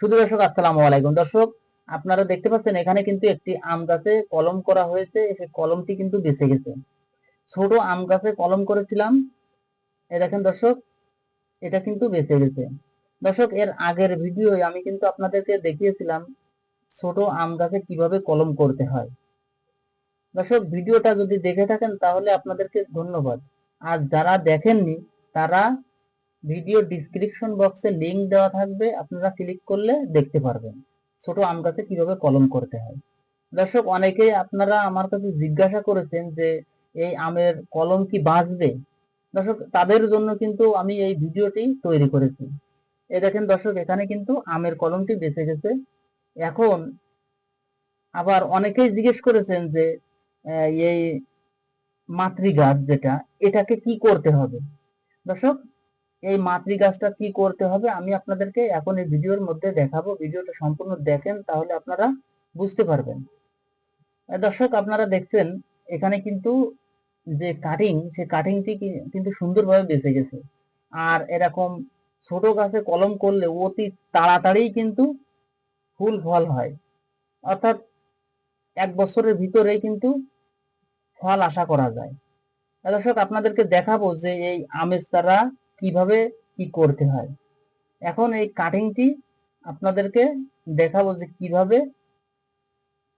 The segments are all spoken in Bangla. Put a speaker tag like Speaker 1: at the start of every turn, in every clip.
Speaker 1: শুধু দর্শক, আসসালামু আলাইকুম। দর্শক, আপনারা দেখতে পাচ্ছেন এখানে কিন্তু একটি আম গাছে কলম করা হয়েছে। সেই কলমটি কিন্তু বেঁচে গেছে। ছোট আম গাছে কলম করেছিলাম। এ দেখেন দর্শক, এটা কিন্তু বেঁচে গেছে। দর্শক, এর আগের ভিডিওয়ে আমি কিন্তু আপনাদেরকে দেখিয়েছিলাম ছোট আম গাছে কীভাবে কলম করতে হয়। দর্শক, ভিডিওটা যদি দেখে থাকেন তাহলে আপনাদেরকে ধন্যবাদ। আর যারা দেখেননি, তারা ভিডিও ডিসক্রিপশন বক্সে লিংক দেওয়া থাকবে, আপনারা ক্লিক করলে দেখতে পারবেন। ছোট আম গাছে কীভাবে কলম করতে হয়। দর্শক অনেকেই আপনারা আমার কাছে জিজ্ঞাসা করেছেন যে, এই আমের কলম কি বাঁচবে? দর্শক, তাদের জন্য কিন্তু আমি এই ভিডিওটি তৈরি করেছি। এ দেখেন দর্শক, এখানে কিন্তু আমের কলমটি বেঁচে গেছে। এখন আবার অনেকেই জিজ্ঞেস করেছেন যে এই মাতৃ গাছ যেটা, এটাকে কি করতে হবে? দর্শক এই মাতৃ গাছটা কি করতে হবে আমি আপনাদেরকে এখন এই ভিডিওর মধ্যে দেখাবো। ভিডিওটা সম্পূর্ণ দেখেন, তাহলে আপনারা বুঝতে পারবেন। দর্শক, আপনারা দেখছেন, এখানে কিন্তু যে কাটিং সে কাটিংটি কিন্তু সুন্দরভাবে বেঁচে গেছে। আর এরকম ছোট গাছে কলম করলে অতি তাড়াতাড়ি কিন্তু ফুল ফল হয়। অর্থাৎ এক বছরের ভিতরেই কিন্তু ফল আশা করা যায়। দর্শক, আপনাদেরকে দেখাবো যে এই আমের চারা কীভাবে কি করতে হয়। এখন এই কাটিংটি আপনাদেরকে দেখাবো যে কীভাবে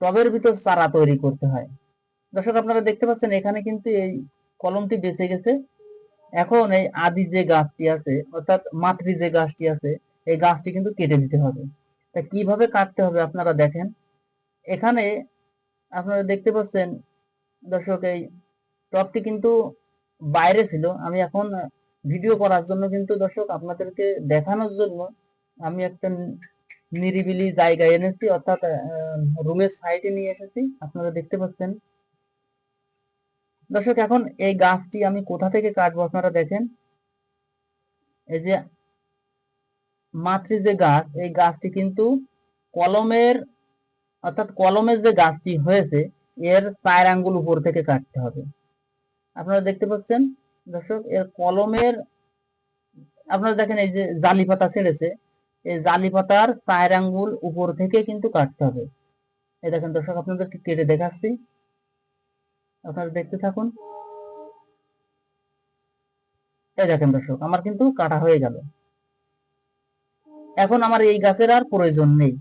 Speaker 1: টবের ভিতর চারা তৈরি করতে হয়। দর্শক, আপনারা দেখতে পাচ্ছেন এখানে কিন্তু এই কলমটি বেঁচে গেছে। এখন এই আদি যে গাছটি আছে, অর্থাৎ মাতৃ যে গাছটি আছে, এই গাছটি কিন্তু কেটে দিতে হবে। তা কীভাবে কাটতে হবে আপনারা দেখেন। এখানে আপনারা দেখতে পাচ্ছেন, দর্শক, এই টপটি কিন্তু বাইরে ছিল। আমি এখন ভিডিও করার জন্য কিন্তু দর্শক আপনাদেরকে দেখানোর জন্য আমি একটা নিরিবিলি জায়গায় এনেছি, অর্থাৎ রুমের সাইডে নিয়ে এসেছি। আপনারা দেখতে পাচ্ছেন। দর্শক, এখন এই গাছটি আমি কোথা থেকে কাটবো আপনারা দেখেন। এই যে মাতৃ যে গাছ, এই গাছটি কিন্তু কলমের, অর্থাৎ কলমের যে গাছটি হয়েছে, এর চার আঙ্গুল উপর থেকে কাটতে হবে। আপনারা দেখতে পাচ্ছেন দর্শক, এর কলমের, আপনারা দেখেন এই যে জালি পাতা ছেড়েছে, এই জালি পাতার চার আঙ্গুল উপর থেকে কিন্তু কাটতে হবে। এই দেখেন দর্শক, আপনাদেরকে কেটে দেখাচ্ছি। আপনারা দেখতে থাকুন। এই দেখেন দর্শক, আমার কিন্তু কাটা হয়ে গেল। এখন আমার এই গাছের আর প্রয়োজন নেই।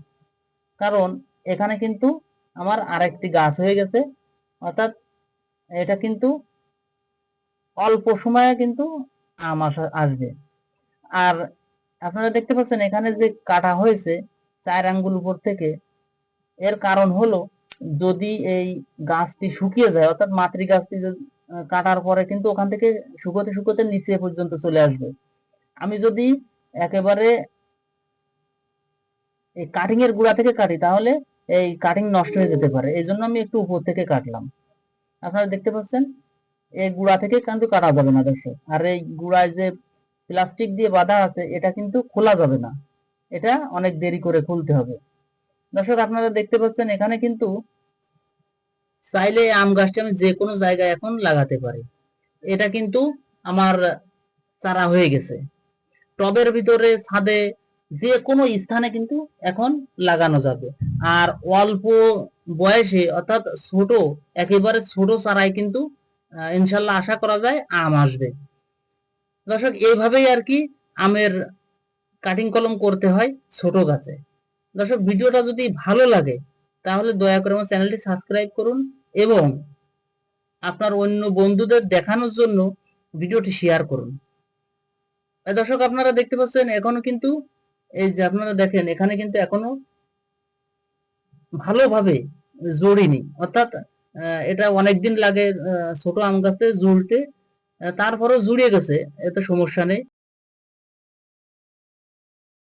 Speaker 1: কারণ এখানে কিন্তু আমার আরেকটি গাছ হয়ে গেছে, অর্থাৎ এটা কিন্তু অল্প সময়ে কিন্তু আম আসা- আসবে। আর আপনারা দেখতে পাচ্ছেন এখানে যে কাটা হয়েছে চার আঙ্গুল উপর থেকে, এর কারণ হলো যদি এই গাছটি শুকিয়ে যায়, অর্থাৎ মাতৃ গাছটি কাটার পরে কিন্তু ওখান থেকে শুকোতে শুকোতে নিচে পর্যন্ত চলে আসবে। আমি যদি একেবারে এই কাটিং এর গুঁড়া থেকে কাটি, তাহলে এই কাটিং নষ্ট হয়ে যেতে পারে। এই জন্য আমি একটু উপর থেকে কাটলাম। আপনারা দেখতে পাচ্ছেন এই গুঁড়া থেকে কিন্তু কাটা যাবে না দর্শক আর এই গুড়ায় যে প্লাস্টিক দিয়ে বাঁধা আছে, এটা কিন্তু খোলা যাবে না। এটা অনেক দেরি করে খুলতে হবে। দর্শক, আপনারা দেখতে পাচ্ছেন এখানে কিন্তু চাইলে আম গাছটি আমি যে কোনো জায়গায় এখন লাগাতে পারি। এটা কিন্তু আমার চারা হয়ে গেছে। টবের ভিতরে, ছাদে, যে কোনো স্থানে কিন্তু এখন লাগানো যাবে। আর অল্প বয়সে, অর্থাৎ ছোট, একেবারে ছোট চারায় কিন্তু ইনশাল্লাহ আশা করা যায় আম আসবে। দর্শক, এইভাবেই আর কি আমের কাটিং কলম করতে হয় ছোট গাছে। দর্শক, ভিডিওটা যদি ভালো লাগে, তাহলে দয়া করে আমার চ্যানেলটি সাবস্ক্রাইব করুন এবং আপনার অন্য বন্ধুদের দেখানোর জন্য ভিডিওটি শেয়ার করুন। দর্শক, আপনারা দেখতে পাচ্ছেন, এখনও কিন্তু এই যে আপনারা দেখেন, এখানে কিন্তু এখনও ভালোভাবে জড়িনি। অর্থাৎ এটা অনেকদিন লাগে ছোট আম গাছে তারপরও তারপরেও জুড়ে গেছে এতে সমস্যা নেই।